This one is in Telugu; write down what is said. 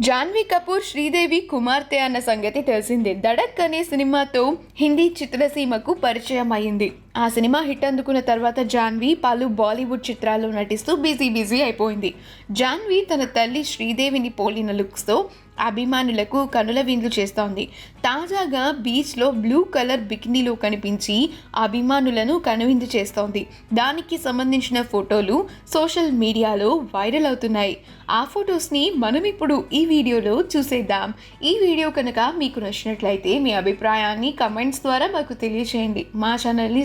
జాన్వీ కపూర్ శ్రీదేవి కుమార్తె అన్న సంగతి తెలిసిందే. దడక్ అనే సినిమాతో హిందీ చిత్రసీమకు పరిచయం అయింది ఆ సినిమా హిట్ అందుకున్న తర్వాత జాన్వీ పలు బాలీవుడ్ చిత్రాల్లో నటిస్తూ బిజీ బిజీ అయిపోయింది. జాన్వీ తన తల్లి శ్రీదేవిని పోలిన లుక్స్తో అభిమానులకు కనుల విందు చేస్తోంది. తాజాగా బీచ్లో బ్లూ కలర్ బికినీలో కనిపించి అభిమానులను కనువిందు చేస్తోంది. దానికి సంబంధించిన ఫోటోలు సోషల్ మీడియాలో వైరల్ అవుతున్నాయి. ఆ ఫొటోస్ని మనం ఇప్పుడు ఈ వీడియోలో చూసేద్దాం. ఈ వీడియో కనుక మీకు నచ్చినట్లయితే మీ అభిప్రాయాన్ని కమెంట్స్ ద్వారా మాకు తెలియచేయండి. మా ఛానల్ని